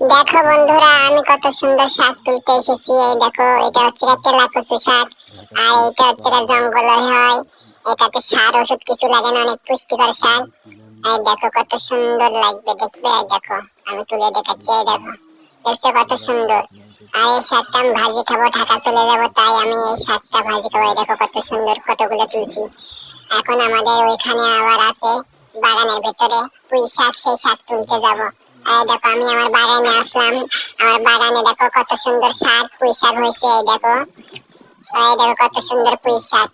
দেখো বন্ধুরা, আমি কত সুন্দর শাক তুলতে এসেছি। এই দেখো, এটা হচ্ছে তেলা কচু শাক, আর এটা হচ্ছে জঙ্গলে হয়। এটাতে সার ওষুধ কিছু লাগে না, অনেক পুষ্টিকর শাক। এই দেখো, কত সুন্দর লাগবে দেখবে এই দেখো, আমি তুলে দেখাচ্ছি, এই দেখো। দেখছ কত সুন্দর? আর এই শাকটা আমি ভাজি খাব, ঢাকা চলে যাব, তাই আমি এই শাকটা ভাজি খাব। এই দেখো, কত সুন্দর কতগুলো তুলছি। এখন আমাদের ওইখানে আবার আছে, বাগানের ভেতরে পুঁই শাক, সেই শাক তুলতে যাব। এই দেখো, আমি আমার বাগানে আসলাম। আমার বাগানে দেখো কত সুন্দর শাক পুঁই শাক হয়েছে, এই দেখো। এই দেখো কত সুন্দর পুঁই শাক।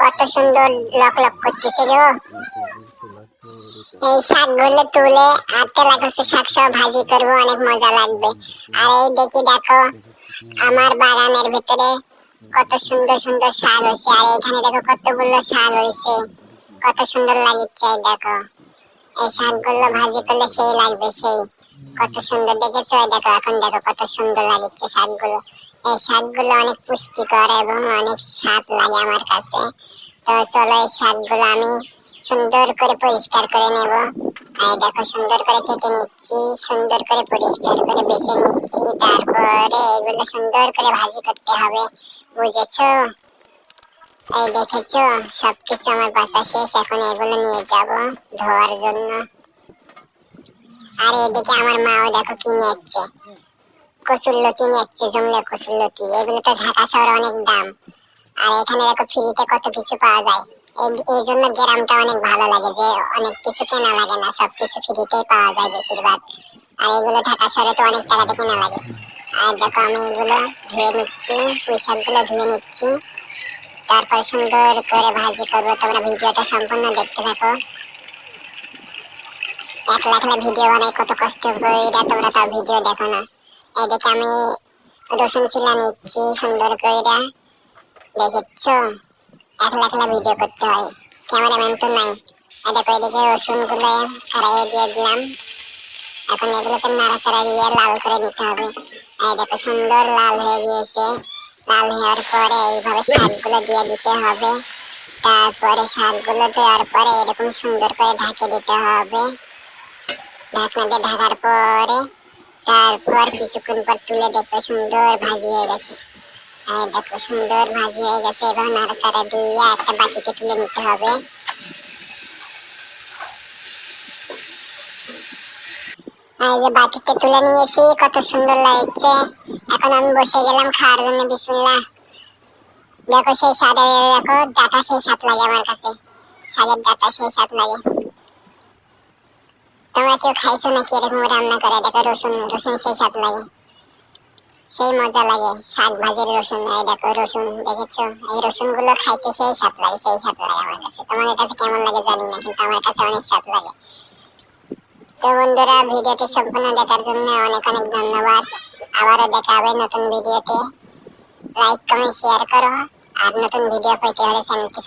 কত সুন্দর লক লক করতেছে গো। এই শাকগুলো তুলে আর তেলা কচু শাক সহ ভাজি করব, অনেক মজা লাগবে। আর এই দেখি দেখো, আমার বাগানের ভিতরে কত সুন্দর সুন্দর শাক হয়েছে। আর এখানে দেখো কতগুলো শাক হয়েছে। কত সুন্দর লাগিচ্ছে দেখো। এই শাকগুলো ভাজি করলে সেই লাগবে, সেই কত সুন্দর। দেখেছ? দেখো, এখন দেখো কত সুন্দর লাগিচ্ছে শাকগুলো। এই শাকগুলো অনেক পুষ্টিকর এবং অনেক স্বাদ লাগে আমার কাছে। তো চলো এই শাকগুলো আমি সুন্দর করে পরিষ্কার করে নেব। এই দেখো, সুন্দর করে কেটে নিচ্ছি, সুন্দর করে পরিষ্কার করে বেছে নিচ্ছি। তারপরে এগুলো সুন্দর করে ভাজি করতে হবে, বুঝেছ? এই দেখেছ? সবকিছু আমার বাসা শেষ, এখন এগুলো নিয়ে যাব ধোয়ার জন্য। আর এদিকে আমার মাও দেখো কি নিচ্ছে। কচুরলতি নিচ্ছে জমলে কচুরলতি এগুলো তো ঢাকা শহরে অনেক দাম। আর এখানে দেখো ফ্রিতে কত কিছু পাওয়া যায়। এই- জন্য গ্রামটা অনেক ভালো লাগে যে অনেক কিছু কেনা লাগে না, সবকিছু ফ্রিতেই পাওয়া যায় বেশিরভাগ। আর এগুলো ঢাকা শহরে তো অনেক টাকাতে কেনা লাগে। আর দেখো আমি এগুলো ধুয়ে নিচ্ছি পুঁই শাকগুলো ধুয়ে নিচ্ছি। তারপর সুন্দর করে ভাজি করব। তোমরা ভিডিওটা সম্পূর্ণ দেখতে থাকো। একলা একলা ভিডিও বানাই, কত কষ্ট কইরা তোমরা তাও ভিডিও দেখো না। এদিকে আমি রসুন চিলা নিচ্ছি সুন্দর কইরা। দেখেছ? একলা একলা ভিডিও করতে হয়। ক্যামেরাম্যান তো নাই। এদিকে রসুনগুলো কড়াইয়ে দিয়ে দিলাম। এখন এগুলোকে নাড়াচাড়া দিয়ে লাল করে নিতে হবে। এই দেখো, সুন্দর লাল হয়ে গিয়েছে। লাল হওয়ার পরে এইভাবে শাকগুলো দিয়ে দিতে হবে। তারপরে শাকগুলো দেওয়ার পরে এরকম সুন্দর করে ঢাকে দিতে হবে। ঢাকনা দিয়ে ঢাকার পরে তারপর কিছুক্ষণ পর তুলে দেখবে সুন্দর ভাজি হয়ে গেছে। আর দেখো সুন্দর ভাজি হয়ে গেছে, এবার নাড়াচাড়া দিয়ে একটা বাটিতে তুলে নিতে হবে। এই যে বাটিতে তুলে নিয়েছি, কত সুন্দর লাগছে। এখন আমি বসে গেলাম খাওয়ার জন্য, বিসমিল্লাহ। দেখো সেই স্বাদে দেখো, ডাটা সেই স্বাদ লাগে আমার কাছে। শাকের ডাটা সেই স্বাদ লাগে। তোমরা কেউ খাইছো নাকি এরকম রান্না করে? দেখো রসুন রসুন সেই স্বাদ লাগে। সেই মজা লাগে, শাক ভাজির রসুন, এই দেখো রসুন, দেখেছ? এই রসুন খাইতে সেই স্বাদ লাগে, সেই স্বাদ লাগে আমার কাছে। তোমাদের কাছে কেমন লাগে জানি না, কিন্তু আমার কাছে অনেক স্বাদ লাগে। তো বন্ধুরা, ভিডিওটি সম্পূর্ণ দেখার জন্য অনেক অনেক ধন্যবাদ। আবারও দেখা হবে নতুন ভিডিওতে। লাইক কমেন্ট শেয়ার করো। আর নতুন ভিডিও পেতে হলে চ্যানেলটি